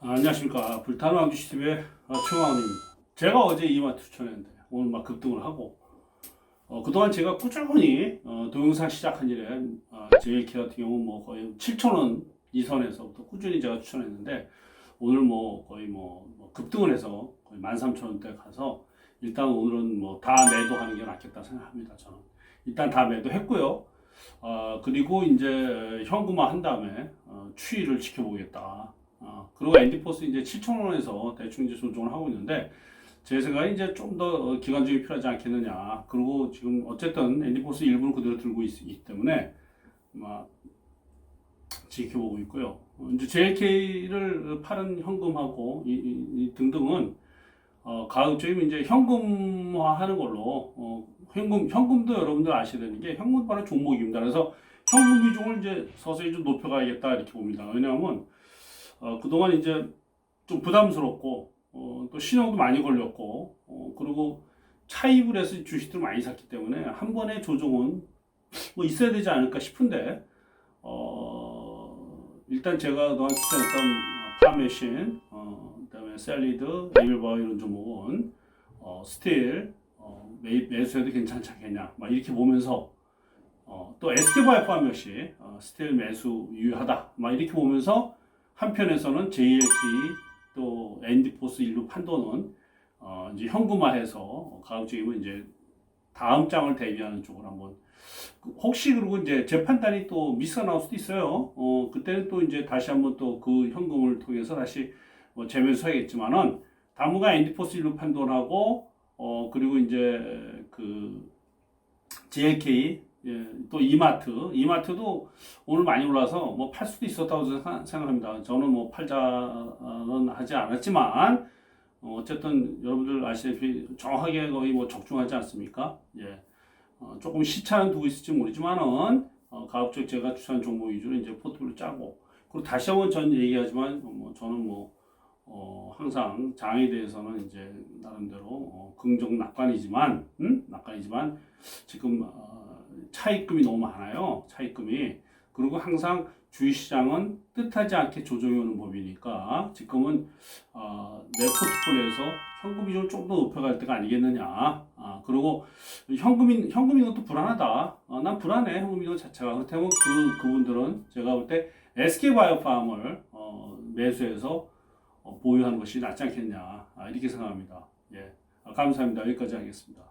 아, 안녕하십니까 불타는 왕주 시티의 최광원입니다. 제가 어제 이마트 추천했는데 오늘 막 급등을 하고 어, 그동안 제가 꾸준히 어, 동영상 시작한 이래 어, JLK 같은 경우 뭐 거의 7천원 이 선에서부터 꾸준히 제가 추천했는데 오늘 뭐 거의 뭐, 뭐 급등을 해서 거의 13,000원대 가서 일단 오늘은 뭐 다 매도하는 게 낫겠다 생각합니다. 저는 일단 다 매도했고요. 어, 그리고 이제 현금화 한 다음에 어, 추이를 지켜보겠다. 어, 그리고 앤디포스 이제 7,000원에서 대충 이제 조정을 하고 있는데 제 생각에 이제 좀 더 기간적이 필요하지 않겠느냐. 그리고 지금 어쨌든 앤디포스 일부는 그대로 들고 있, 기 때문에 막 지켜보고 있고요. 어, 이제 JLK를 파는 현금하고 이, 이- 이 등등은 어, 가급적이면 이제 현금화하는 걸로 어, 현금 현금도 여러분들 아셔야 되는 게 현금 바로 종목입니다. 그래서 현금 비중을 이제 서서히 좀 높여가야겠다 이렇게 봅니다. 왜냐하면 어, 그동안 이제 좀 부담스럽고 어, 또 신용도 많이 걸렸고 어, 그리고 차입을 해서 주식들 많이 샀기 때문에 한 번의 조정은 뭐 있어야 되지 않을까 싶은데 어, 일단 제가 그동안 추천했던 파메신 어, 그다음에 셀리드, 에밀바우 이런 종목은 어, 스틸 어, 매, 매수해도 괜찮지 않겠냐. 막 이렇게 보면서 어, 또 SK바이오팜 역시 어, 스틸 매수 유효하다. 막 이렇게 보면서 한편에서는 JLT 또 앤디포스 일루 판도는 어, 이제 현금화해서 가급적이면 이제 다음 장을 대비하는 쪽으로 한번. 그 혹시 그리고 이제 재 판단이 또 미스가 나올 수도 있어요. 어 그때는 또 이제 다시 한번 또 그 현금을 통해서 다시 뭐 재매수하겠지만은 당분간 앤디포스 일루 판돈하고 어 그리고 이제 그 JLK 예, 또 이마트 이마트도 오늘 많이 올라서 뭐 팔 수도 있었다고 생각- 생각합니다. 저는 뭐 팔자는 하지 않았지만 어, 어쨌든 여러분들 아시다시피 정확하게 거의 뭐 적중하지 않습니까? 예. 어, 조금 시차는 두고 있을지 모르지만은 어, 가급적 제가 추천 종목 위주로 이제 포트를 짜고 그리고 다시 한번 전 얘기하지만 어, 뭐 저는 뭐 어, 항상 장에 대해서는 이제 나름대로 어, 긍정 낙관이지만 음? 낙관이지만 지금 어, 차입금이 너무 많아요. 차입금이 그리고 항상 주식시장은 뜻하지 않게 조정이 오는 법이니까 지금은 어, 내 포트폴리오에서 현금 비중을 좀더 높여갈 때가 아니겠느냐. 아, 그리고 현금인 현금 인 것도 불안하다. 어, 난 불안해 현금 인 것 자체가 그렇다면 그 그분들은 제가 볼 때 SK 바이오팜을 어, 매수해서 어, 보유하는 것이 낫지 않겠냐 아, 이렇게 생각합니다. 예, 아, 감사합니다. 여기까지 하겠습니다.